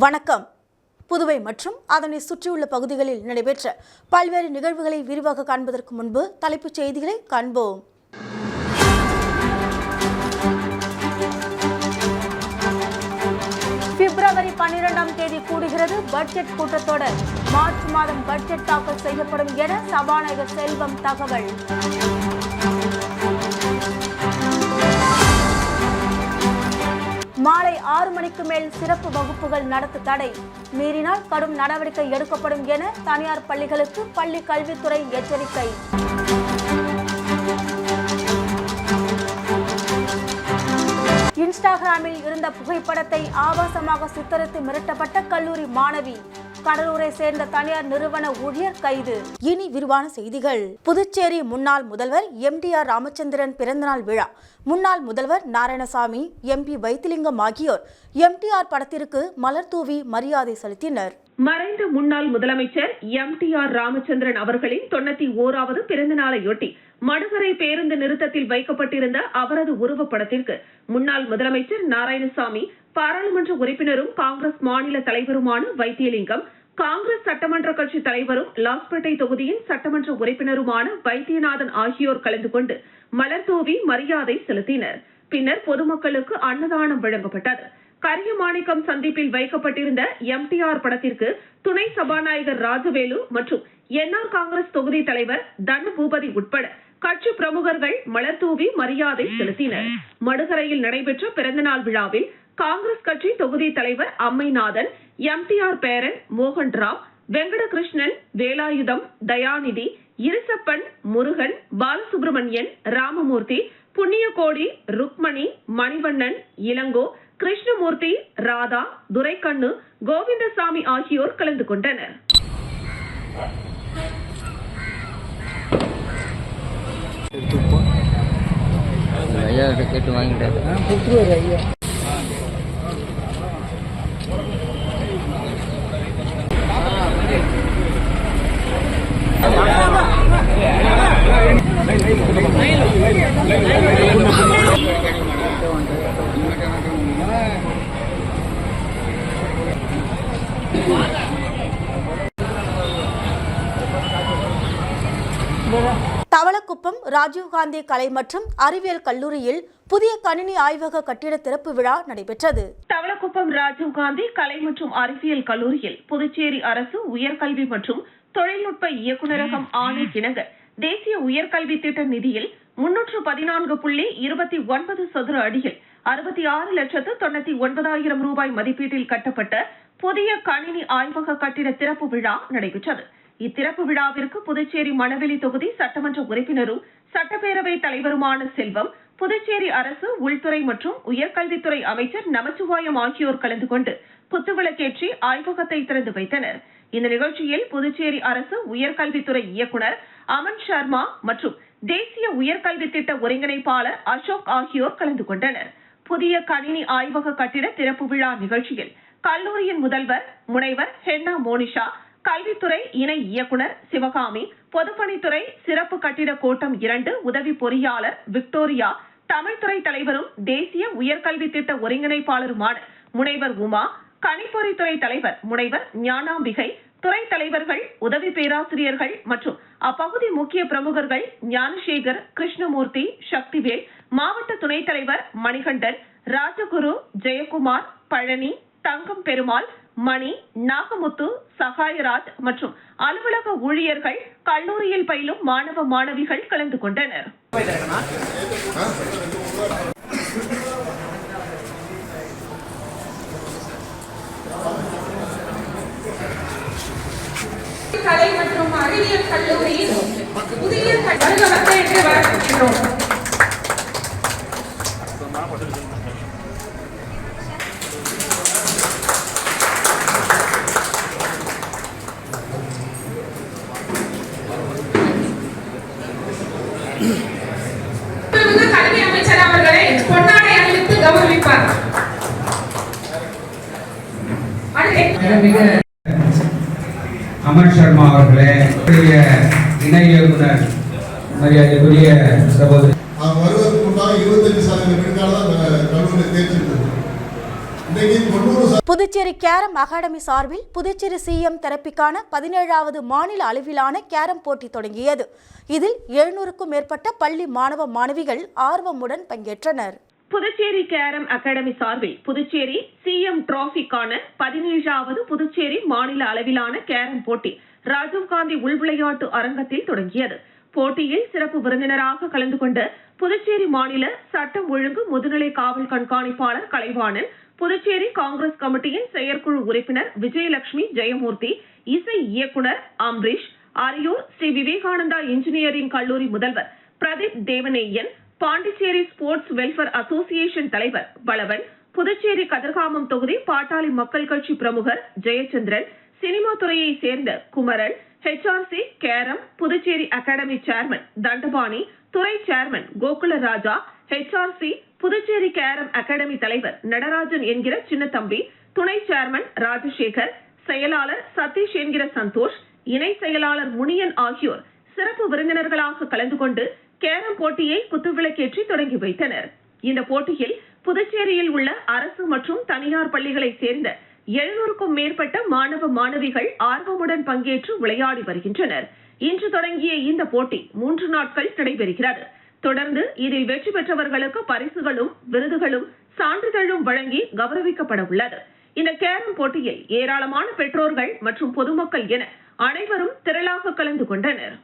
வணக்கம். புதுவை மற்றும் அதனை சுற்றியுள்ள பகுதிகளில் நடைபெற்ற பல்வேறு நிகழ்வுகளை விரிவாக காண்பதற்கு முன்பு தலைப்புச் செய்திகளை காண்போம். பிப்ரவரி பன்னிரெண்டாம் தேதி கூடுகிறது பட்ஜெட் கூட்டத்தொடர். மார்ச் மாதம் பட்ஜெட் தாக்கல் செய்யப்படும் என சபாநாயகர் செல்வம் தகவல். மாலை ஆறு மணிக்கு மேல் சிறப்பு வகுப்புகள் நடத்த தடை. மீறினால் கடும் நடவடிக்கை எடுக்கப்படும் என தனியார் பள்ளிகளுக்கு பள்ளி கல்வித்துறை எச்சரிக்கை. இன்ஸ்டாகிராமில் இருந்த புகைப்படத்தை ஆபாசமாக சித்தரித்து மிரட்டப்பட்ட கல்லூரி மாணவி. கடலூரை சேர்ந்த தனியார் நிறுவன ஊழியர் கைது. இனி விரிவான செய்திகள். புதுச்சேரி முன்னாள் முதல்வர் எம்டிஆர் ராமச்சந்திரன் பிறந்தநாள் விழா. முன்னாள் முதல்வர் நாராயணசாமி எம்பி வைத்திலிங்கம் ஆகியோர் எம்டிஆர் படத்திற்கு மலர் தூவி மரியாதை செலுத்தினர். மறைந்த முன்னாள் முதலமைச்சர் எம் டி ஆர் ராமச்சந்திரன் அவர்களின் தொண்ணூத்தி ஓராவது பிறந்த நாளையொட்டி மடுகரை பேருந்து நிறுத்தத்தில் வைக்கப்பட்டிருந்த அவரது உருவப்படத்திற்கு முன்னாள் முதலமைச்சர் நாராயணசாமி பாராளுமன்ற உறுப்பினரும் காங்கிரஸ் மாநில தலைவருமான வைத்தியலிங்கம் காங்கிரஸ் சட்டமன்ற கட்சி தலைவரும் லாஸ்பேட்டை தொகுதியின் சட்டமன்ற உறுப்பினருமான வைத்தியநாதன் ஆகியோர் கலந்து கொண்டு மலர்தூவி மரியாதை செலுத்தினர். பின்னர் பொதுமக்களுக்கு அன்னதானம் வழங்கப்பட்டது. கரியமாணிக்கம் சந்திப்பில் வைக்கப்பட்டிருந்த எம்டிஆர் படத்திற்கு துணை சபாநாயகர் ராஜவேலு மற்றும் என்ஆர் காங்கிரஸ் தொகுதி தலைவர் தன பூபதி உட்பட கட்சி பிரமுகர்கள் மலர்தூவி மரியாதை செலுத்தினர். மடுகரையில் நடைபெற்ற பிறந்தநாள் விழாவில் காங்கிரஸ் கட்சி தொகுதி தலைவர் அம்மைநாதன் எம்டிஆர் பேரன் மோகன் ராவ் வெங்கடகிருஷ்ணன் வேலாயுதம் தயாநிதி இருசப்பன் முருகன் பாலசுப்ரமணியன் ராமமூர்த்தி புண்ணியகோடி ருக்மணி மணிவண்ணன் இளங்கோ கிருஷ்ணமூர்த்தி ராதா துரைக்கண்ணு கோவிந்தசாமி ஆகியோர் கலந்து கொண்டனர். ஐயா கிட்ட கேட்டு தவளக்குப்பம் ராஜீவ்காந்தி கலை மற்றும் அறிவியல் கல்லூரியில் புதிய கணினி ஆய்வக கட்டிட திறப்பு விழா நடைபெற்றது. தவளக்குப்பம் ராஜீவ்காந்தி கலை மற்றும் அறிவியல் கல்லூரியில் புதுச்சேரி அரசு உயர்கல்வி மற்றும் தொழில்நுட்ப இயக்குநரகம் ஆணை இணங்க தேசிய உயர்கல்வி திட்ட நிதியில் முன்னூற்று பதினான்கு புள்ளி இருபத்தி ஒன்பது சதுர அடியில் அறுபத்தி ஆறு லட்சத்து தொண்ணூத்தி ஒன்பதாயிரம் ரூபாய் மதிப்பீட்டில் கட்டப்பட்ட புதிய கணினி ஆய்வக கட்டிட திறப்பு விழா நடைபெற்றது. இத்திறப்பு விழாவிற்கு புதுச்சேரி மணவெளி தொகுதி சட்டமன்ற உறுப்பினரும் சட்டப்பேரவை தலைவருமான செல்வம் புதுச்சேரி அரசு உள்துறை மற்றும் உயர்கல்வித்துறை அமைச்சர் நமச்சிவாயம் ஆகியோர் கலந்து கொண்டு குத்துவிளக்கேற்றி ஆய்வகத்தை திறந்து வைத்தனா் இந்த நிகழ்ச்சியில் புதுச்சேரி அரசு உயர்கல்வித்துறை இயக்குனர் அமன் சர்மா மற்றும் தேசிய உயர்கல்வி திட்ட ஒருங்கிணைப்பாளர் அசோக் ஆகியோர் கலந்து கொண்டனர். புதிய கணினி ஆய்வக கட்டிட திறப்பு விழா நிகழ்ச்சியில் கல்லூரியின் முதல்வர் முனைவர் ஹென்னா மோனிஷா கல்வித்துறை இணை இயக்குனர் சிவகாமி பொதுப்பணித்துறை சிறப்பு கட்டிட கோட்டம் இரண்டு உதவி பொறியாளர் விக்டோரியா தமிழ்துறை தலைவரும் தேசிய உயர்கல்வி திட்ட ஒருங்கிணைப்பாளருமான முனைவர் உமா கணிப்பொறித்துறை தலைவர் முனைவர் ஞானாம்பிகை துறை தலைவர்கள் உதவி பேராசிரியர்கள் மற்றும் அப்பகுதி முக்கிய பிரமுகர்கள் ஞானசேகர் கிருஷ்ணமூர்த்தி சக்திவேல் மாவட்ட துணைத் தலைவர் மணிகண்டன் ராஜகுரு ஜெயக்குமார் பழனி தங்கம் பெருமாள் மணி நாகமுத்து சகாயராஜ் மற்றும் அலுவலக ஊழியர்கள் கல்லூரியில் பயிலும் மாணவ மாணவிகள் கலந்து கொண்டனர். கலை மற்றும் அறிவியல் கல்லூரியின் புதிய கட்டடத்தை என்று வரவேற்கிறோம். மாண்புமிகு கல்வி அமைச்சர் அவர்களை பொன்னாடை அணிவித்து கௌரவிப்பார். அமர் சர்மா அவர்களே இணை இயக்குனர் மரியாதைக்குரிய சகோதரி. புதுச்சேரி கேரம் அகாடமி சார்பில் புதுச்சேரி சிஎம் தெரப்பிக்கான பதினேழாவது மாநில அளவிலான கேரம் போட்டி தொடங்கியது. இதில் எழுநூறுக்கும் மேற்பட்ட பள்ளி மாணவ மாணவிகள் ஆர்வமுடன் பங்கேற்றனர். புதுச்சேரி கேரம் அகாடமி சார்பில் புதுச்சேரி சிஎம் டிராபிக்கான பதினேழாவது புதுச்சேரி மாநில அளவிலான கேரம் போட்டி ராஜீவ்காந்தி உள்விளையாட்டு அரங்கத்தில் தொடங்கியது. போட்டியில் சிறப்பு விருந்தினராக கலந்து கொண்ட புதுச்சேரி மாநில சட்டம் ஒழுங்கு முதுநிலை காவல் கண்காணிப்பாளர் கலைவாணன் புதுச்சேரி காங்கிரஸ் கமிட்டியின் செயற்குழு உறுப்பினர் விஜயலட்சுமி ஜெயமூர்த்தி இசை இயக்குனர் அம்ரீஷ் அரியூர் ஸ்ரீ விவேகானந்தா இன்ஜினியரிங் கல்லூரி முதல்வர் Pradeep Devaneyan Pondicherry sports welfare association தலைவர் பலவன் புதுச்சேரி கதிர்காமம் தொகுதி பாட்டாளி மக்கள் கட்சி பிரமுகர் ஜெயச்சந்திரன் சினிமா துறையை சேர்ந்த Kumaran HRC carrom Puducherry academy chairman Thandapani துறை chairman Gokula Raja HRC Puducherry carrom academy தலைவர் நடராஜன் என்கிற சின்னத்தம்பி துணை சேர்மன் ராஜசேகர் செயலாளர் சதீஷ் என்கிற சந்தோஷ் இணை செயலாளர் முனியன் ஆகியோர் சிறப்பு விருந்தினர்களாக கலந்து கொண்டு கேரம் போட்டியை குத்துவிளக்கேற்றி தொடங்கி வைத்தனர். இந்த போட்டியில் புதுச்சேரியில் உள்ள அரசு மற்றும் தனியார் பள்ளிகளைச் சேர்ந்த எழுநூறுக்கும் மேற்பட்ட மாணவ மாணவிகள் ஆர்வமுடன் பங்கேற்று விளையாடி வருகின்றனர். இன்று தொடங்கிய இந்த போட்டி மூன்று நாட்கள் நடைபெறுகிறது. தொடர்ந்து இதில் வெற்றி பெற்றவர்களுக்கு பரிசுகளும் விருதுகளும் சான்றிதழும் வழங்கி கௌரவிக்கப்பட உள்ளது. இந்த கேரம் போட்டியில் ஏராளமான பெற்றோர்கள் மற்றும் பொதுமக்கள் என அனைவரும் திரளாக கலந்து கொண்டனர்.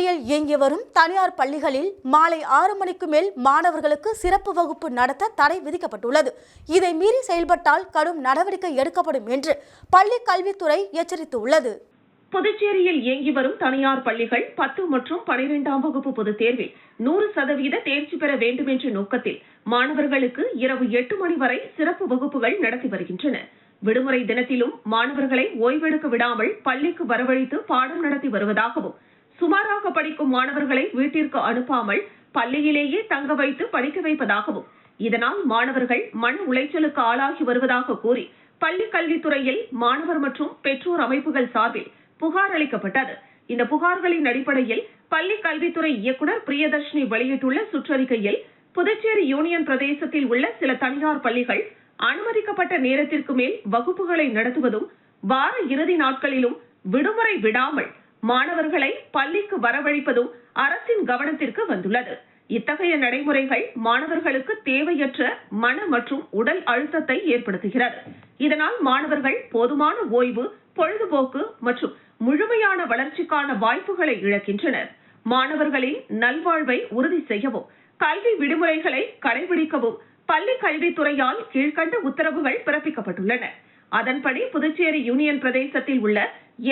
புதுச்சேரியில் இயங்கி வரும் தனியார் பள்ளிகளில் மாலை ஆறு மணிக்கு மேல் மாணவர்களுக்கு சிறப்பு வகுப்பு நடத்த தடை விதிக்கப்பட்டுள்ளது. இதை மீறி செயல்பட்டால் கடும் நடவடிக்கை எடுக்கப்படும் என்று பள்ளி கல்வித்துறை எச்சரித்துள்ளது. புதுச்சேரியில் இயங்கி வரும் தனியார் பள்ளிகள் பத்து மற்றும் பனிரெண்டாம் வகுப்பு பொதுத் தேர்வில் நூறு சதவீத தேர்ச்சி பெற வேண்டும் என்ற நோக்கத்தில் மாணவர்களுக்கு இரவு எட்டு மணி வரை சிறப்பு வகுப்புகள் நடத்தி வருகின்றன. விடுமுறை தினத்திலும் மாணவர்களை ஓய்வெடுக்க விடாமல் பள்ளிக்கு வரவழைத்து பாடம் நடத்தி வருவதாகவும் சுமாராக படிக்கும் மாணவர்களை வீட்டிற்கு அனுப்பாமல் பள்ளியிலேயே தங்க வைத்து படிக்க வைப்பதாகவும் இதனால் மாணவர்கள் மன உளைச்சலுக்கு ஆளாகி வருவதாக கூறி பள்ளி கல்வித்துறையில் மாணவர் மற்றும் பெற்றோர் அமைப்புகள் சார்பில் புகார் அளிக்கப்பட்டது. இந்த புகார்களின் அடிப்படையில் பள்ளி கல்வித்துறை இயக்குனர் பிரியதர்ஷினி வெளியிட்டுள்ள சுற்றறிக்கையில் புதுச்சேரி யூனியன் பிரதேசத்தில் உள்ள சில தனியார் பள்ளிகள் அனுமதிக்கப்பட்ட நேரத்திற்கு மேல் வகுப்புகளை நடத்துவதும் வார இறுதி நாட்களிலும் விடுமுறை விடாமல் மாணவர்களை பள்ளிக்கு வரவழைப்பதும் அரசின் கவனத்திற்கு வந்துள்ளது. இத்தகைய நடைமுறைகள் மாணவர்களுக்கு தேவையற்ற மன மற்றும் உடல் அழுத்தத்தை ஏற்படுத்துகிறது. இதனால் மாணவர்கள் போதுமான ஓய்வு பொழுதுபோக்கு மற்றும் முழுமையான வளர்ச்சிக்கான வாய்ப்புகளை இழக்கின்றனர். மாணவர்களின் நல்வாழ்வை உறுதி செய்யவும் கல்வி விடுமுறைகளை கடைபிடிக்கவும் பள்ளி கல்வித்துறையால் கீழ்கண்ட உத்தரவுகள் பிறப்பிக்கப்பட்டுள்ளன. அதன்படி புதுச்சேரி யூனியன் பிரதேசத்தில் உள்ள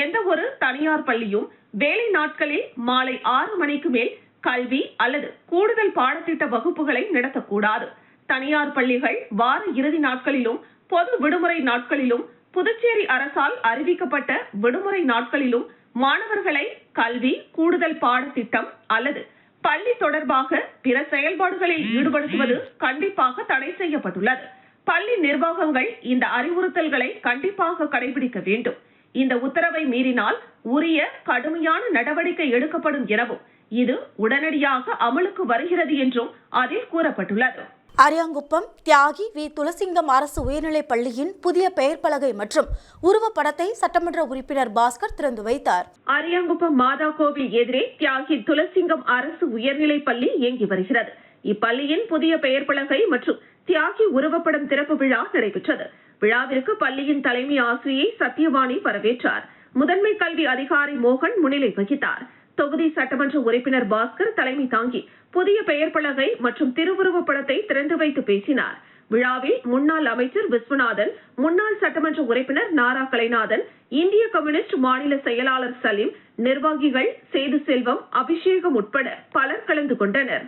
எந்த ஒரு தனியார் பள்ளியும் வேலை நாட்களில் மாலை ஆறு மணிக்கு மேல் கல்வி அல்லது கூடுதல் பாடத்திட்ட வகுப்புகளை நடத்தக்கூடாது. தனியார் பள்ளிகள் வார இறுதி நாட்களிலும் பொது விடுமுறை நாட்களிலும் புதுச்சேரி அரசால் அறிவிக்கப்பட்ட விடுமுறை நாட்களிலும் மாணவர்களை கல்வி கூடுதல் பாடத்திட்டம் அல்லது பள்ளி தொடர்பாக பிற செயல்பாடுகளில் ஈடுபடுத்துவது கண்டிப்பாக தடை செய்யப்பட்டுள்ளது. பள்ளி நிர்வாகங்கள் இந்த அறிவுறுத்தல்களை கண்டிப்பாக கடைபிடிக்க வேண்டும். இந்த உத்தரவை மீறினால் உரிய கடுமையான நடவடிக்கை எடுக்கப்படும் எனவும் இது உடனடியாக அமலுக்கு வருகிறது என்றும் அதில் கூறப்பட்டுள்ளது. அரியாங்குப்பம் தியாகி வி. துளசிங்கம் அரசு உயர்நிலைப் பள்ளியின் புதிய பெயர் பலகை மற்றும் உருவப்படத்தை சட்டமன்ற உறுப்பினர் பாஸ்கர் திறந்து வைத்தார். அரியாங்குப்பம் மாதா கோவில் எதிரே தியாகி துளசிங்கம் அரசு உயர்நிலைப் பள்ளி இயங்கி வருகிறது. இப்பள்ளியின் புதிய பெயர் பலகை மற்றும் தியாகி உருவப்படம் திறப்பு விழா நடைபெற்றது. விழாவிற்கு பள்ளியின் தலைமை ஆசிரியை சத்யவாணி வரவேற்றார். முதன்மை கல்வி அதிகாரி மோகன் முன்னிலை வகித்தார். தொகுதி சட்டமன்ற உறுப்பினர் பாஸ்கர் தலைமை தாங்கி புதிய பெயர் பலகை மற்றும் திருவுருவப் படத்தை திறந்து வைத்து பேசினார். விழாவில் முன்னாள் அமைச்சர் விஸ்வநாதன் முன்னாள் சட்டமன்ற உறுப்பினர் நாரா கலைநாதன் இந்திய கம்யூனிஸ்ட் மாநில செயலாளர் சலீம் நிர்வாகிகள் சேது செல்வம் அபிஷேகம் உட்பட பலர் கலந்து கொண்டனர்.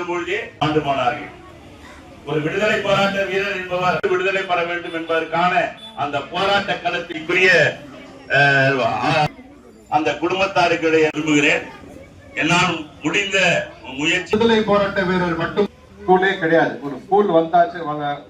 பொழுதே ஆண்டு போனார்கள் ஒரு விடுதலை போராட்ட வீரர் என்பவர் விடுதலை பெற வேண்டும் என்பதற்கான அந்த போராட்ட களத்திற்குரிய அந்த குடும்பத்தாருக்கு விரும்புகிறேன் என்னால் முடிந்த முயற்சி விடுதலை போராட்ட வீரர் மட்டும் ஸ்கூலே கிடையாது. ஒரு ஸ்கூல் வந்தாச்சு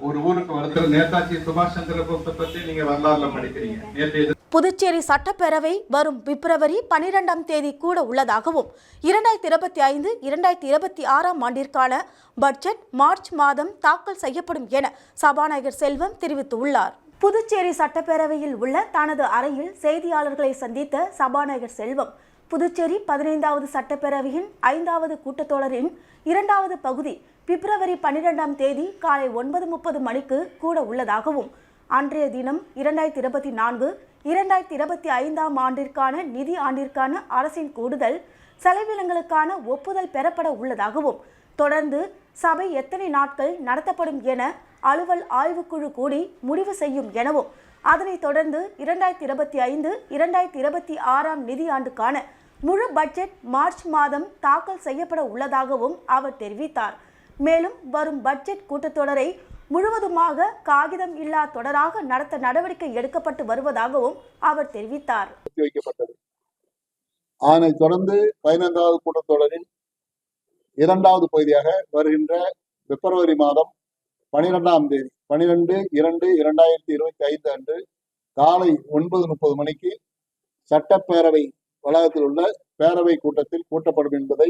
ஒரு ஊருக்கு வருது நேதாஜி சுபாஷ் சந்திர போஸை பத்தி நீங்க வரலாறுல படிக்கிறீங்க. புதுச்சேரி சட்டப்பேரவை வரும் பிப்ரவரி பனிரெண்டாம் தேதி கூட உள்ளதாகவும் இரண்டாயிரத்தி இருபத்தி ஐந்து இரண்டாயிரத்தி இருபத்தி ஆறாம் ஆண்டிற்கான பட்ஜெட் மார்ச் மாதம் தாக்கல் செய்யப்படும் என சபாநாயகர் செல்வம் தெரிவித்துள்ளார். புதுச்சேரி சட்டப்பேரவையில் உள்ள தனது அறையில் செய்தியாளர்களை சந்தித்த சபாநாயகர் செல்வம் புதுச்சேரி பதினைந்தாவது சட்டப்பேரவையின் ஐந்தாவது கூட்டத்தொடரின் இரண்டாவது பகுதி பிப்ரவரி பன்னிரெண்டாம் தேதி காலை ஒன்பது முப்பது மணிக்கு கூட உள்ளதாகவும் அன்றைய தினம் இரண்டாயிரத்தி இருபத்தி நான்கு இரண்டாயிரத்தி இருபத்தி ஐந்தாம் ஆண்டிற்கான நிதி ஆண்டிற்கான அரசின் கூடுதல் செலவினங்களுக்கான ஒப்புதல் பெறப்பட உள்ளதாகவும் தொடர்ந்து சபை எத்தனை நாட்கள் நடத்தப்படும் என அலுவல் ஆய்வுக்குழு கூடி முடிவு செய்யும் எனவும் அதனைத் தொடர்ந்து இரண்டாயிரத்தி இருபத்தி ஐந்து இரண்டாயிரத்தி இருபத்தி ஆறாம் நிதியாண்டுக்கான முழு பட்ஜெட் மார்ச் மாதம் தாக்கல் செய்யப்பட உள்ளதாகவும் அவர் தெரிவித்தார். மேலும் வரும் பட்ஜெட் கூட்டத்தொடரை முழுவதுமாக காகிதம் இல்லா தொடராக நடத்த நடவடிக்கை எடுக்கப்பட்டு வருவதாகவும் அவர் தெரிவித்தார். அதனை தொடர்ந்து பதினைந்தாவது கூட்டத்தொடரில் இரண்டாவது பகுதியாக வருகின்ற பிப்ரவரி மாதம் பனிரெண்டாம் தேதி பனிரெண்டு இரண்டு இரண்டாயிரத்தி இருபத்தி ஐந்து அன்று காலை ஒன்பது முப்பது மணிக்கு சட்டப்பேரவை வளாகத்தில் உள்ள பேரவை கூட்டத்தில் கூட்டப்படும் என்பதை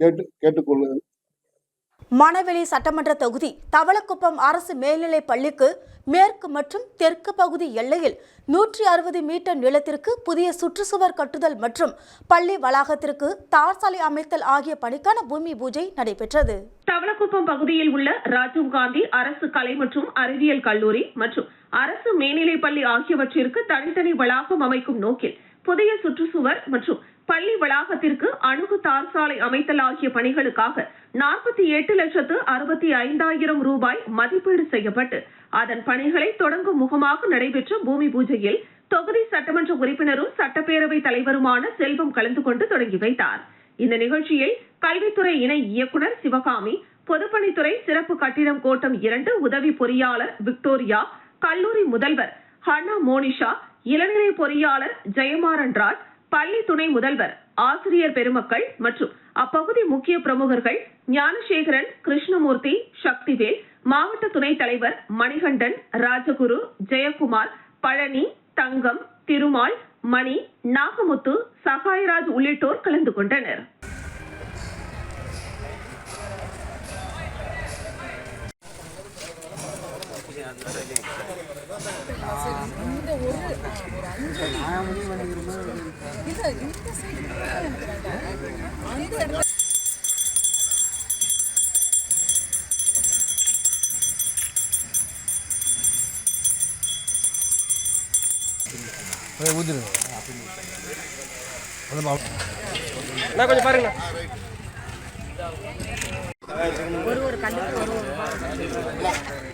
கேட்டு கேட்டுக்கொள்வது மணவெளி சட்டமன்ற தொகுதி தவளக்குப்பம் அரசு மேல்நிலைப் பள்ளிக்கு மேற்கு மற்றும் தெற்கு பகுதி எல்லையில் நூற்றி அறுபது மீட்டர் நிலத்திற்கு புதிய சுற்றுச்சுவர் கட்டுதல் மற்றும் பள்ளி வளாகத்திற்கு தார் சாலை அமைத்தல் ஆகிய பணிக்கான பூமி பூஜை நடைபெற்றது. தவளக்குப்பம் பகுதியில் உள்ள ராஜீவ்காந்தி அரசு கலை மற்றும் அறிவியல் கல்லூரி மற்றும் அரசு மேல்நிலைப் பள்ளி ஆகியவற்றிற்கு தனித்தனி வளாகம் அமைக்கும் நோக்கில் புதிய சுற்றுச்சுவர் மற்றும் பள்ளி வளாகத்திற்கு அணுகு தார் சாலை அமைத்தல் ஆகிய பணிகளுக்காக நாற்பத்தி எட்டு லட்சத்து அறுபத்தி ஐந்தாயிரம் ரூபாய் மதிப்பீடு செய்யப்பட்டு அதன் பணிகளை தொடங்கும் முகமாக நடைபெற்ற பூமி பூஜையில் தொகுதி சட்டமன்ற உறுப்பினரும் சட்டப்பேரவை தலைவருமான செல்வம் கலந்து கொண்டு தொடங்கி வைத்தார். இந்த நிகழ்ச்சியில் கல்வித்துறை இணை இயக்குனர் சிவகாமி பொதுப்பணித்துறை சிறப்பு கட்டிடம் கோட்டம் இரண்டு உதவி பொறியாளர் விக்டோரியா கல்லூரி முதல்வர் ஹன்னா மோனிஷா இளநிலை பொறியாளர் ஜெயமாறன் ராஜ் பள்ளி துணை முதல்வர் ஆசிரியர் பெருமக்கள் மற்றும் அப்பகுதி முக்கிய பிரமுகர்கள் ஞானசேகரன் கிருஷ்ணமூர்த்தி சக்திவேல் மாவட்ட துணைத் தலைவர் மணிகண்டன் ராஜகுரு ஜெயக்குமார் பழனி தங்கம் திருமால் மணி நாகமுத்து சகாயராஜ் உள்ளிட்டோர் கலந்து கொண்டனர். இந்த ஒரு இல்லை இந்த சைடு கொஞ்சம் பாருங்க ஒரு ஒரு கல்லுக்கு ஒரு ஒரு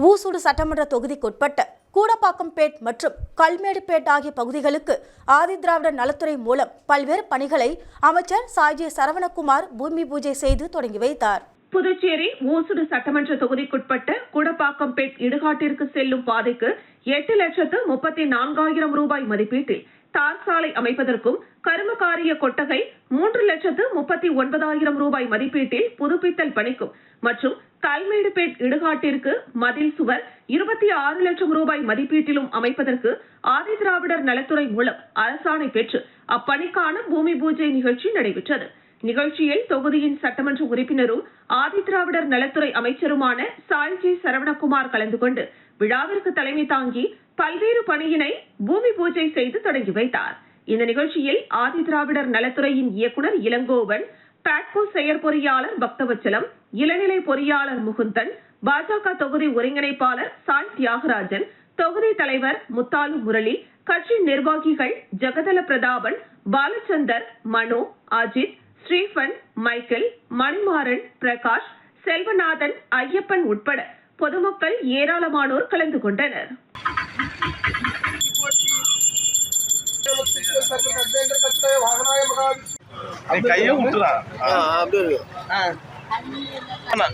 ஊசூடு சட்டமன்ற தொகுதிக்குட்பட்ட கூடப்பாக்கம்பேட் மற்றும் கல்மேடுபேட் ஆகிய பகுதிகளுக்கு ஆதிதிராவிடர் நலத்துறை மூலம் பல்வேறு பணிகளை அமைச்சர் சாய்ஜி சரவணகுமார் பூமி பூஜை செய்து தொடங்கி வைத்தார். புதுச்சேரி ஊசுடு சட்டமன்ற தொகுதிக்குட்பட்ட குடப்பாக்கம்பேட் இடுகாட்டிற்கு செல்லும் பாதைக்கு எட்டு லட்சத்து முப்பத்தி நான்காயிரம் ரூபாய் மதிப்பீட்டில் தார் சாலை அமைப்பதற்கும் கருமகாரிய கொட்டகை மூன்று லட்சத்து முப்பத்தி ஒன்பதாயிரம் ரூபாய் மதிப்பீட்டில் புதுப்பித்தல் பணிக்கும் மற்றும் கல்மேடுபேட் இடுகாட்டிற்கு மதில் சுவர் இருபத்தி ஆறு லட்சம் ரூபாய் மதிப்பீட்டிலும் அமைப்பதற்கு ஆதிதிராவிடர் நலத்துறை மூலம் அரசாணை பெற்று அப்பணிக்கான பூமி பூஜை நிகழ்ச்சி நடைபெற்றது. நிகழ்ச்சியில் தொகுதியின் சட்டமன்ற உறுப்பினரும் ஆதிதிராவிடர் நலத்துறை அமைச்சருமான சாய்ஜி சரவணகுமார் கலந்து கொண்டு விழாவிற்கு தலைமை தாங்கி பல்வேறு பணியினை பூமி பூஜை செய்து தொடங்கி வைத்தார். இந்த நிகழ்ச்சியில் ஆதிதிராவிடர் நலத்துறையின் இயக்குனர் இளங்கோவன் பாட்கோ செயற்பொறியாளர் பக்தவச்சலம் இளநிலை பொறியாளர் முகுந்தன் பாஜக தொகுதி ஒருங்கிணைப்பாளர் சாய் தியாகராஜன் தொகுதி தலைவர் முத்தாலு முரளி கட்சி நிர்வாகிகள் ஜெகதல பிரதாபன் பாலச்சந்தர் மனோ அஜித் ஸ்ரீபன் மைக்கேல் மணிமாறன் பிரகாஷ் செல்வநாதன் ஐயப்பன் உட்பட பொதுமக்கள் ஏராளமானோர் கலந்து கொண்டனர்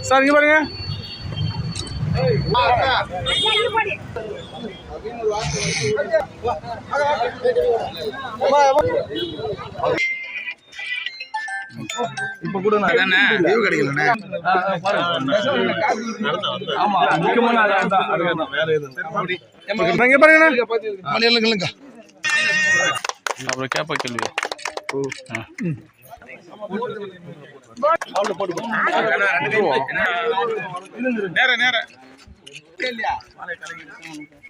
சார் இங்க பாருங்க இப்ப கூட லீவ் கிடைக்கலண்ணே. ஆமா முக்கியமான அதான் தான் அதுதான். வேற எதுவும் இங்க பாருங்க. அப்புறம் கேப்ப கேள்வி. நேர நேர.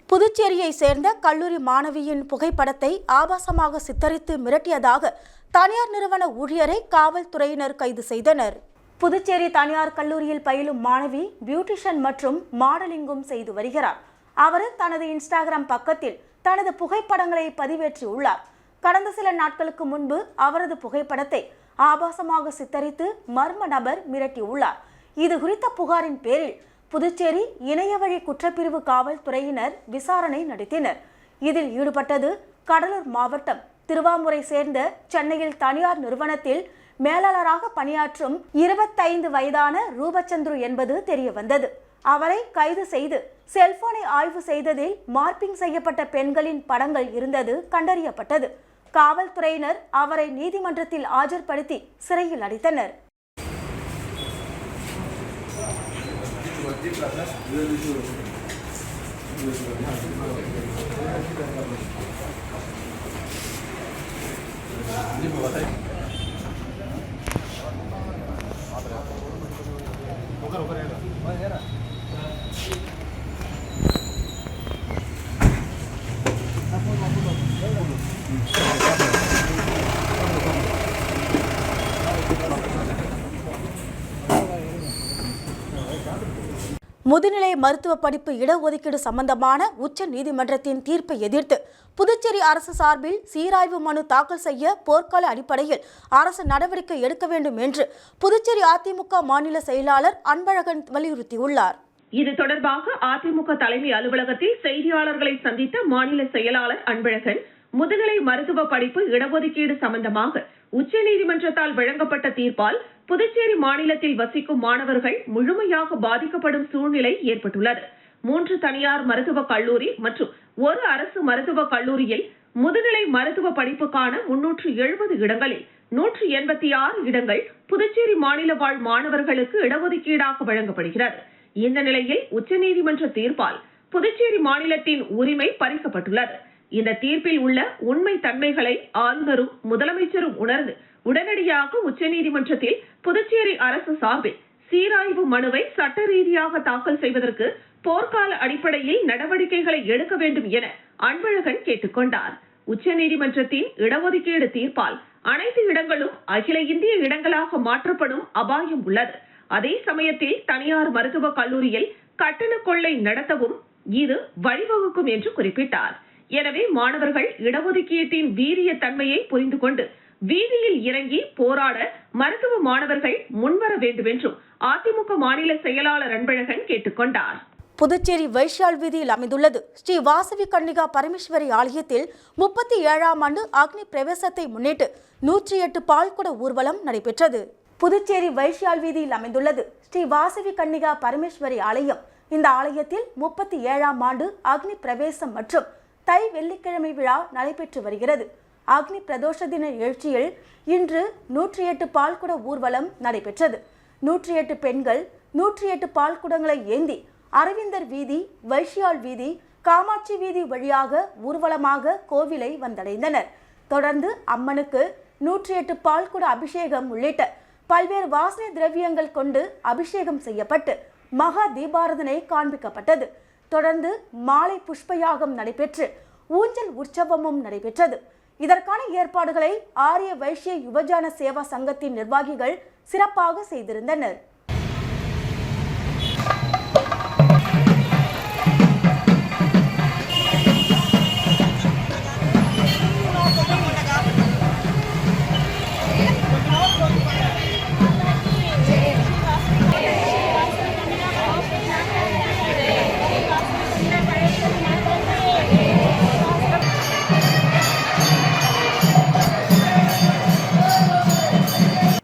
புதுச்சேரியை சேர்ந்த கல்லூரி மாணவியின் புகைப்படத்தை ஆபாசமாக சித்தரித்து மிரட்டியதாக தனியார் நிறுவன ஊழியரை காவல்துறையினர் கைது செய்தனர். புதுச்சேரி தனியார் கல்லூரியில் பயிலும் மாணவி பியூட்டிஷியன் மற்றும் மாடலிங்கும் செய்து வருகிறார். அவர் தனது இன்ஸ்டாகிராம் பக்கத்தில் தனது புகைப்படங்களை பதிவேற்றியுள்ளார் கடந்த சில நாட்களுக்கு முன்பு அவரது புகைப்படத்தை ஆபாசமாக சித்தரித்து மர்ம நபர் மிரட்டியுள்ளார் இது குறித்த புகாரின் பேரில் புதுச்சேரி இணையவழி குற்றப்பிரிவு காவல்துறையினர் விசாரணை நடத்தினர். இதில் ஈடுபட்டது கடலூர் மாவட்டம் திருவாமூரை சேர்ந்த சென்னையில் தனியார் நிறுவனத்தில் மேலாளராக பணியாற்றும் இருபத்தைந்து வயதான ரூபச்சந்துரு என்பது தெரிய வந்தது அவரை கைது செய்து செல்போனை ஆய்வு செய்ததில் மார்பிங் செய்யப்பட்ட பெண்களின் படங்கள் இருந்தது கண்டறியப்பட்டது. காவல்துறையினர் அவரை நீதிமன்றத்தில் ஆஜர்படுத்தி சிறையில் அடைத்தனர். उधर उधर है முதுநிலை மருத்துவ படிப்பு இடஒதுக்கீடு சம்பந்தமான உச்ச நீதிமன்றத்தின் தீர்ப்பை எதிர்த்து புதுச்சேரி அரசு சார்பில் சீராய்வு மனு தாக்கல் செய்ய போர்க்கால அடிப்படையில் அரசு நடவடிக்கை எடுக்க வேண்டும் என்று புதுச்சேரி அதிமுக மாநில செயலாளர் அன்பழகன் வலியுறுத்தியுள்ளார். இது தொடர்பாக அதிமுக தலைமை அலுவலகத்தில் செய்தியாளர்களை சந்தித்த மாநில செயலாளர் அன்பழகன் முதுநிலை மருத்துவ படிப்பு இடஒதுக்கீடு சம்பந்தமாக உச்சநீதிமன்றத்தால் வழங்கப்பட்ட தீர்ப்பால் புதுச்சேரி மாநிலத்தில் வசிக்கும் மாணவர்கள் முழுமையாக பாதிக்கப்படும் சூழ்நிலை ஏற்பட்டுள்ளது. மூன்று தனியார் மருத்துவக் கல்லூரி மற்றும் ஒரு அரசு மருத்துவக் கல்லூரியில் முதுநிலை மருத்துவ படிப்புக்கான முன்னூற்று எழுபது இடங்களில் நூற்று எண்பத்தி ஆறு இடங்கள் புதுச்சேரி மாநில வாழ் மாணவர்களுக்கு இடஒதுக்கீடாக வழங்கப்படுகிறது. இந்த நிலையில் உச்சநீதிமன்ற தீர்ப்பால் புதுச்சேரி மாநிலத்தின் உரிமை பறிக்கப்பட்டுள்ளது. இந்த தீர்ப்பில் உள்ள உண்மை தன்மைகளை ஆளுநரும் முதலமைச்சரும் உணர்ந்து உடனடியாக உச்சநீதிமன்றத்தில் புதுச்சேரி அரசு சார்பில் சீராய்வு மனுவை சட்ட ரீதியாக தாக்கல் செய்வதற்கு போர்க்கால அடிப்படையில் நடவடிக்கைகளை எடுக்க வேண்டும் என அன்பழகன் கேட்டுக்கொண்டார். உச்சநீதிமன்றத்தின் இடஒதுக்கீடு தீர்ப்பால் அனைத்து இடங்களும் அகில இந்திய இடங்களாக மாற்றப்படும் அபாயம் உள்ளது. அதே சமயத்தில் தனியார் மருத்துவக் கல்லூரியில் கட்டண கொள்ளை நடத்தவும் இது வழிவகுக்கும் என்று குறிப்பிட்டார். எனவே மாணவர்கள் இடஒதுக்கீட்டின் வீரிய தன்மையை புரிந்து கொண்டு வீதியில் இறங்கி போராட மருத்துவ மாணவர்கள் முன்வர வேண்டும் என்றும் அதிமுக மாநில செயலாளர் அன்பழகன் கேட்டுக்கொண்டார். புதுச்சேரி வைஷால் வீதியில் அமைந்துள்ளது. ஸ்ரீ வாசவி கன்னிகா பரமேஸ்வரி ஆலயத்தில் முப்பத்தி ஏழாம் ஆண்டு அக்னி பிரவேசத்தை முன்னிட்டு நூற்றி எட்டு பால்குட ஊர்வலம் நடைபெற்றது. புதுச்சேரி வைஷால் வீதியில் அமைந்துள்ளது. ஸ்ரீ வாசவி கன்னிகா பரமேஸ்வரி ஆலயம். இந்த ஆலயத்தில் முப்பத்தி ஏழாம் ஆண்டு அக்னி பிரவேசம் மற்றும் தை வெள்ளிக்கிழமை விழா நடைபெற்று வருகிறது. அக்னி பிரதோஷ தின எழுச்சியில் இன்று நூற்றி எட்டு பால்குட ஊர்வலம் நடைபெற்றது. நூற்றி எட்டு பெண்கள் நூற்றி எட்டு பால்குடங்களை ஏந்தி அரவிந்தர் வீதி வைஷ்யால் வீதி காமாட்சி வீதி வழியாக ஊர்வலமாக கோவிலை வந்தடைந்தனர். தொடர்ந்து அம்மனுக்கு நூற்றி எட்டு பால்குட அபிஷேகம் உள்ளிட்ட பல்வேறு வாசனை திரவியங்கள் கொண்டு அபிஷேகம் செய்யப்பட்டு மகா தீபாரதனை காண்பிக்கப்பட்டது. தொடர்ந்து மாலை புஷ்பயாகம் நடைபெற்று ஊஞ்சல் உற்சவமும் நடைபெற்றது. இதற்கான ஏற்பாடுகளை ஆரிய வைஷ்ய யுவஜான சேவா சங்கத்தின் நிர்வாகிகள் சிறப்பாக செய்திருந்தனர்.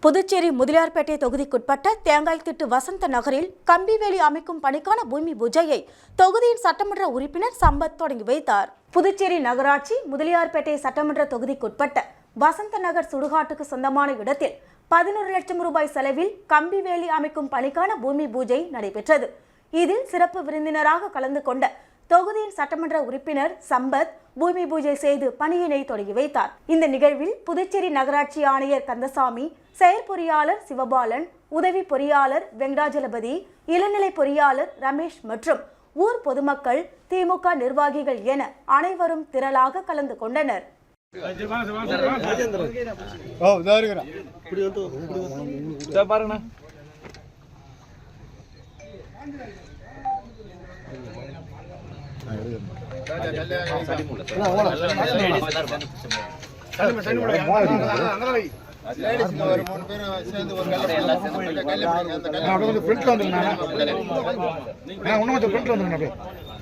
புதுச்சேரி முதலியார்பேட்டை தொகுதிக்குட்பட்ட தேங்காய் திட்டு வசந்த நகரில் கம்பிவேலி அமைக்கும் பணிக்கான பூமி பூஜையை தொகுதியின் சட்டமன்ற உறுப்பினர் சம்பத் தொடங்கி வைத்தார். புதுச்சேரி நகராட்சி முதலியார்பேட்டை சட்டமன்ற தொகுதிக்குட்பட்ட வசந்த நகர் சுடுகாட்டுக்கு சொந்தமான இடத்தில் பதினோரு லட்சம் ரூபாய் செலவில் கம்பிவேலி அமைக்கும் பணிக்கான பூமி பூஜை நடைபெற்றது. இதில் சிறப்பு விருந்தினராக கலந்து கொண்ட தொகுதியின் சட்டமன்ற உறுப்பினர் சம்பத் பூமி பூஜை செய்து பணியினை தொடங்கி வைத்தார். இந்த நிகழ்வில் புதுச்சேரி நகராட்சி ஆணையர் கந்தசாமி செயற்பொறியாளர் சிவபாலன் உதவி பொறியாளர் வெங்கடாஜலபதி இளநிலை பொறியாளர் ரமேஷ் மற்றும் ஊர் பொதுமக்கள் திமுக நிர்வாகிகள் என அனைவரும் திரளாக கலந்து கொண்டனர்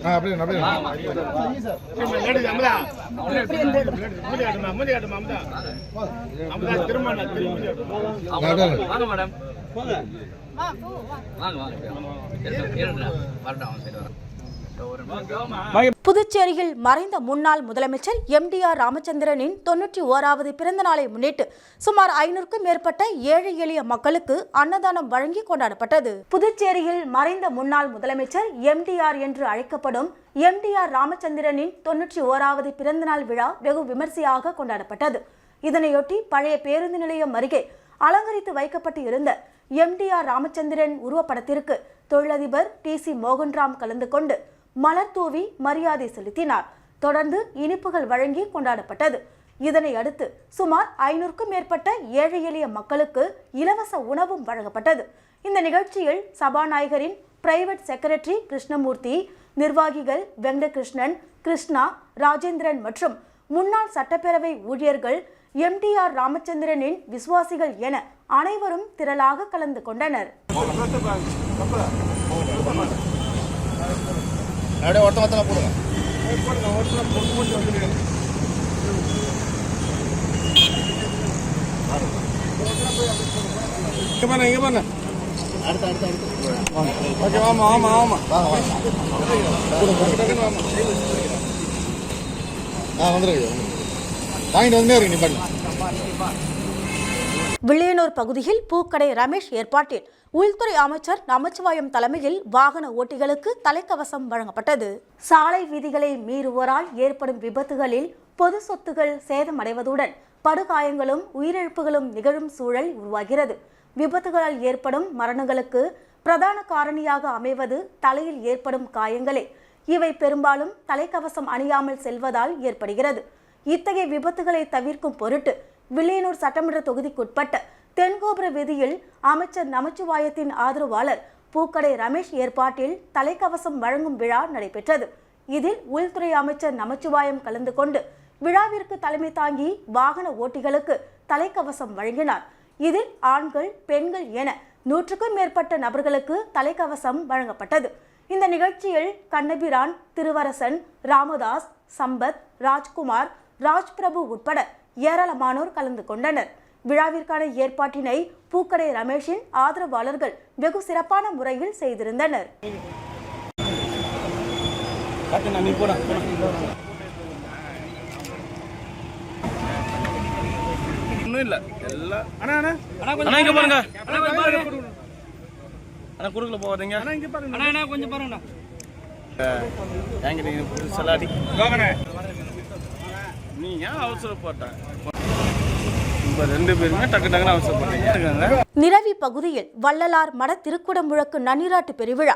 பாருங்கண்ணா வாங்க மேடம். வாங்க வாங்க. இருங்க வரட்டும் சரி வரேன் ஒரு நிமிஷம். புதுச்சேரியில் மறைந்த முன்னாள் முதலமைச்சர் எம்டிஆர் ராமச்சந்திரனின் தொன்னூற்றி ஓராவது பிறந்த நாளை முன்னிட்டு சுமார் ஐநூறுக்கும் மேற்பட்ட ஏழை எளிய மக்களுக்கு அன்னதானம் வழங்கி கொண்டாடப்பட்டது. புதுச்சேரியில் மறைந்த முன்னாள் முதலமைச்சர் எம்டிஆர் என்று அழைக்கப்படும் எம்டிஆர் ராமச்சந்திரனின் தொன்னூற்றி ஓராவது பிறந்தநாள் விழா வெகு விமர்சையாக கொண்டாடப்பட்டது. இதனையொட்டி பழைய பேருந்து நிலையம் அருகே அலங்கரித்து வைக்கப்பட்டு இருந்த எம்டிஆர் ராமச்சந்திரன் உருவப்படத்திற்கு தொழிலதிபர் டி சி மோகன்ராம் கலந்து கொண்டு மலர் தூவி மரியாதை செலுத்தினார். தொடர்ந்து இனிப்புகள் வழங்கி கொண்டாடப்பட்டது. இதனை அடுத்து சுமார் ஐநூறுக்கும் மேற்பட்ட ஏழை எளிய மக்களுக்கு இலவச உணவும் வழங்கப்பட்டது. இந்த நிகழ்ச்சியில் சபாநாயகரின் பிரைவேட் செக்ரட்டரி கிருஷ்ணமூர்த்தி நிர்வாகிகள் வெங்கடகிருஷ்ணன் கிருஷ்ணா ராஜேந்திரன் மற்றும் முன்னாள் சட்டப்பேரவை ஊழியர்கள் எம்டிஆர் ராமச்சந்திரனின் விசுவாசிகள் என அனைவரும் திரளாக கலந்து கொண்டனர். அப்படியே பாருங்க இங்க பாருங்க ஓகே ஆமா ஆமா ஆமா வாங்கிட்டு வந்தே இருக்கு நீ வில்லியனூர் பகுதியில் பூக்கடை ரமேஷ் ஏற்பாட்டில். உள்துறை அமைச்சர் நமச்சிவாயம் தலைமையில் வாகன ஓட்டிகளுக்கு தலைக்கவசம் வழங்கப்பட்டது. சாலை விதிகளை மீறுவோரால் ஏற்படும் விபத்துகளில் பொது சொத்துகள் சேதமடைவதுடன் படுகாயங்களும் உயிரிழப்புகளும் நிகழும் சூழல் உருவாகிறது. விபத்துகளால் ஏற்படும் மரணங்களுக்கு பிரதான காரணியாக அமைவது தலையில் ஏற்படும் காயங்களே. இவை பெரும்பாலும் தலைக்கவசம் அணியாமல் செல்வதால் ஏற்படுகிறது. இத்தகைய விபத்துகளை தவிர்க்கும் பொருட்டு வில்லியனூர் சட்டமன்ற தொகுதிக்குட்பட்ட தென்கோபுர வீதியில் அமைச்சர் நமச்சிவாயத்தின் ஆதரவாளர் பூக்கடை ரமேஷ் ஏற்பாட்டில் தலைக்கவசம் வழங்கும் விழா நடைபெற்றது. இதில் உள்துறை அமைச்சர் நமச்சிவாயம் கலந்து கொண்டு விழாவிற்கு தலைமை தாங்கி வாகன ஓட்டிகளுக்கு தலைக்கவசம் வழங்கினார். இதில் ஆண்கள் பெண்கள் என நூற்றுக்கும் மேற்பட்ட நபர்களுக்கு தலைக்கவசம் வழங்கப்பட்டது. இந்த நிகழ்ச்சியில் கண்ணபிரான் திருவரசன் ராமதாஸ் சம்பத் ராஜ்குமார் ராஜ்பிரபு உட்பட ஏராளமானோர் கலந்து கொண்டனர். விழாவிற்கான ஏற்பாட்டினை பூக்கடை ரமேஷின் ஆதரவாளர்கள் வெகு சிறப்பான முறையில் செய்திருந்தனர். நீ போடா ஒன்றும் இல்லை. எல்லாம் அண்ணா அண்ணா. அண்ணா இங்க பாருங்க. அண்ணா கொஞ்சம் பாருங்க. அண்ணா குறுக்கல போகாதீங்க. அண்ணா இங்க பாருங்க. அண்ணா அண்ணா கொஞ்சம் பாருங்கண்ணா. ஏங்க நீங்க புதுசலாடி வாங்கண்ணே. நீ ஏன் அவசரப்பட்ட? இப்போ ரெண்டு பேருமே டக்கு டக்குன்னு அவசரப்பட்டீங்க இருக்காங்க நிரவி பகுதியில் வள்ளலார் மட திருக்குடமுழக்கு நன்னீராட்டு பெருவிழா.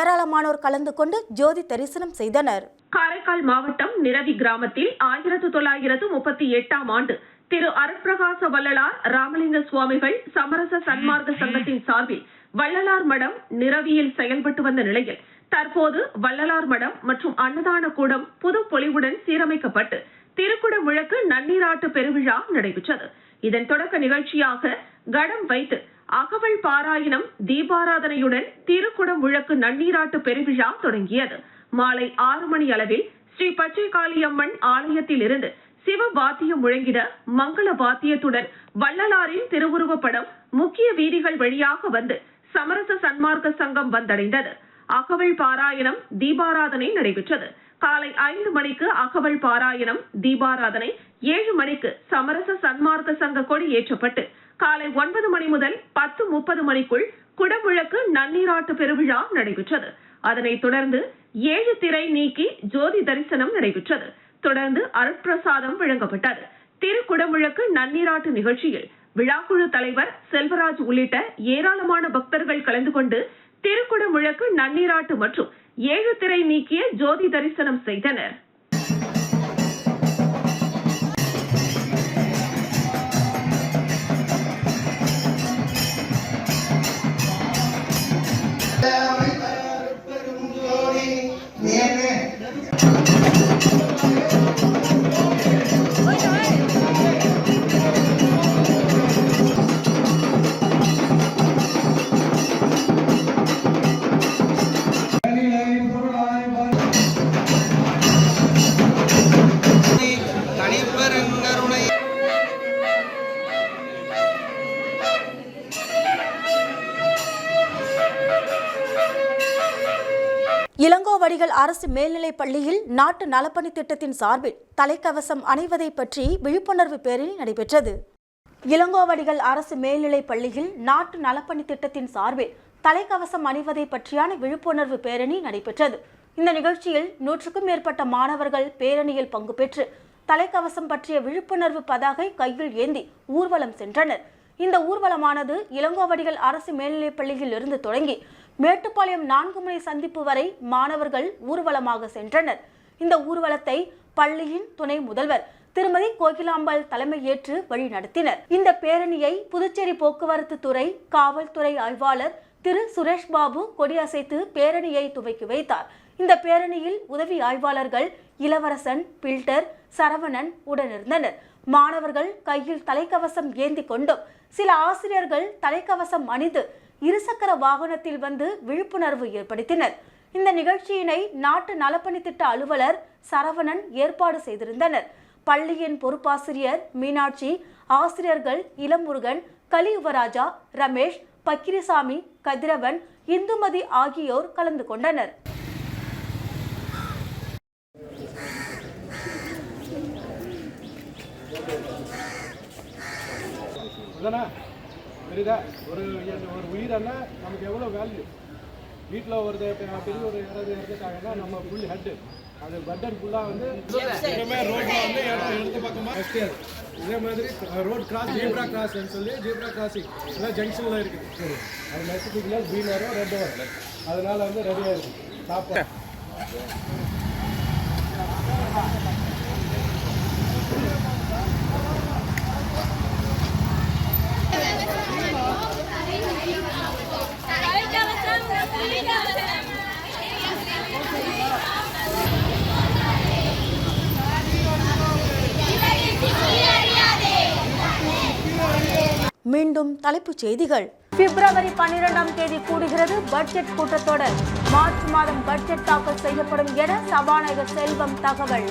ஏராளமானோர் கலந்து கொண்டு ஜோதி தரிசனம் செய்தனர். காரைக்கால் மாவட்டம் நிரவி கிராமத்தில் ஆயிரத்து தொள்ளாயிரத்து முப்பத்தி எட்டாம் ஆண்டு திரு அருட்பிரகாச வள்ளலார் ராமலிங்க சுவாமிகள் சமரச சன்மார்க்க சங்கத்தின் சார்பில் வள்ளலார் மடம் நிரவியில் செயல்பட்டு வந்த நிலையில் தற்போது வள்ளலார் மடம் மற்றும் அன்னதான கூடம் புது பொலிவுடன் சீரமைக்கப்பட்டு திருக்குட முழக்கு நன்னீராட்டு பெருவிழா நடைபெற்றது. இதன் தொடக்க நிகழ்ச்சியாக கடம் வைத்து அகவல் பாராயணம் தீபாராதனையுடன் திருக்குடம் விளக்கு நன்னீராட்டு பெருவிழா தொடங்கியது. மாலை ஆறு மணி அளவில் ஸ்ரீ பச்சைகாளியம்மன் ஆலயத்தில் இருந்து சிவ வாத்தியம் முழங்கிட மங்கள வாத்தியத்துடன் வள்ளலாரின் திருவுருவப்படம் முக்கிய வீதிகள் வழியாக வந்து சமரச சன்மார்க்க சங்கம் வந்தடைந்தது. அகவல் பாராயணம் தீபாராதனை நடைபெற்றது. காலை ஐந்து மணிக்கு அகவல் பாராயணம் தீபாராதனை ஏழு மணிக்கு சமரச சன்மார்க்க சங்க கொடி ஏற்றப்பட்டு காலை ஒன்பது மணி முதல் பத்து முப்பது மணிக்குள் குடமுழக்கு நன்னீராட்டு பெருவிழா நடைபெற்றது. அதனைத் தொடர்ந்து ஏழு திரை நீக்கி ஜோதி தரிசனம் நடைபெற்றது. தொடர்ந்து அருட்பிரசாதம் வழங்கப்பட்டது. திருக்குடமுழக்கு நன்னீராட்டு நிகழ்ச்சியில் விழாக்குழு தலைவர் செல்வராஜ் உள்ளிட்ட ஏராளமான பக்தர்கள் கலந்து கொண்டு திருக்குடமுழக்கு நன்னீராட்டு மற்றும் ஏழு திரை நீக்கிய ஜோதி தரிசனம் செய்தனர். மேல்நிலைப் பள்ளியில் நாட்டு நலப்பணி திட்டத்தின் சார்பில் தலைக்கவசம் அணிவதை பற்றி விழிப்புணர்வு பேரணி நடைபெற்றது. இளங்கோவடிகள் அரசு மேல்நிலைப் பள்ளியில் நாட்டு நலப்பணி திட்டத்தின் சார்பில் தலைக்கவசம் அணிவதை பற்றியான விழிப்புணர்வு பேரணி நடைபெற்றது. இந்த நிகழ்ச்சியில் நூற்றுக்கும் மேற்பட்ட மாணவர்கள் பேரணியில் பங்கு பெற்று தலைக்கவசம் பற்றிய விழிப்புணர்வு பதாகை கையில் ஏந்தி ஊர்வலம் சென்றனர். இந்த ஊர்வலமானது இளங்கோவடிகள் அரசு மேல்நிலைப் பள்ளியில் இருந்து தொடங்கி மேட்டுப்பாளையம் நான்கு முனை சந்திப்பு வரை மாணவர்கள் ஊர்வலமாக சென்றனர். இந்த ஊர்வலத்தை பள்ளியின் துணை முதல்வர் திருமதி கோகிலாம்பாள் தலைமையேற்று வழி நடத்தினர் இந்த பேரணியை புதுச்சேரி போக்குவரத்து துறை காவல்துறை ஆய்வாளர் திரு சுரேஷ் பாபு கொடியசைத்து பேரணியை துவக்கி வைத்தார். இந்த பேரணியில் உதவி ஆய்வாளர்கள் இளவரசன் பில்டர் சரவணன் உடனிருந்தனர் மாணவர்கள் கையில் தலைக்கவசம் ஏந்தி கொண்டும் சில ஆசிரியர்கள் தலைக்கவசம் அணிந்து இருசக்கர வாகனத்தில் வந்து விழிப்புணர்வு ஏற்படுத்தினர். இந்த நிகழ்ச்சியினை நாட்டு நலப்பணி திட்ட அலுவலர் சரவணன் ஏற்பாடு செய்திருந்தனர். பள்ளியின் பொறுப்பாசிரியர் மீனாட்சி ஆசிரியர்கள் இளமுருகன் கலியுவராஜா ரமேஷ் பக்கிரிசாமி கதிரவன் இந்துமதி ஆகியோர் கலந்து கொண்டனர். அதானே புரியுதா? ஒரு ஒரு உயிரன்னா நமக்கு எவ்வளோ வேல்யூ வீட்டில் ஒரு பெரிய ஒரு யாராவது இறந்துட்டாங்கன்னா நம்ம ஃபுல் ஹெட்டு அது பட்டன் ஃபுல்லாக வந்து ரோட்டில் வந்து இடம் இடது பக்கமாக ஃபஸ்ட் இயர் இதே மாதிரி ரோட் கிராஸ் ஜீப்ரா கிராஸ்ன்னு சொல்லி ஜீப்ரா கிராசிங் எல்லாம் ஜங்ஷனில் இருக்குது. சரி. அது நெக்ஸ்ட்டுக்குள்ள க்ரீன் வரும் ரெட் வரும் அதனால வந்து ரெடியாக இருக்குது சாப்பாடு மீண்டும் தலைப்புச் செய்திகள். பிப்ரவரி பன்னிரெண்டாம் தேதி கூடுகிறது பட்ஜெட் கூட்டத்தொடர். மார்ச் மாதம் பட்ஜெட் தாக்கல் செய்யப்படும் என சபாநாயகர் செல்வம் தகவல்.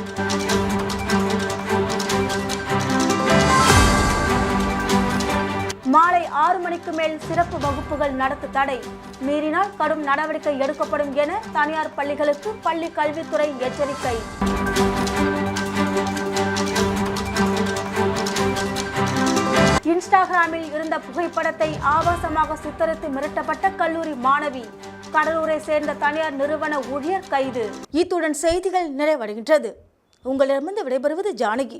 மாலை ஆறு மணிக்கு மேல் சிறப்பு வகுப்புகள் நடத்த தடை. மீறினால் கடும் நடவடிக்கை எடுக்கப்படும் என தனியார் பள்ளிகளுக்கு பள்ளி கல்வித்துறை எச்சரிக்கை. இன்ஸ்டாகிராமில் இருந்த புகைப்படத்தை ஆபாசமாக சித்தரித்து மிரட்டப்பட்ட கல்லூரி மாணவி. கடலூரை சேர்ந்த தனியார் நிறுவன ஊழியர் கைது. இத்துடன் செய்திகள் நிறைவடைகின்றது. உங்களிடமிருந்து விடைபெறுவது ஜானகி.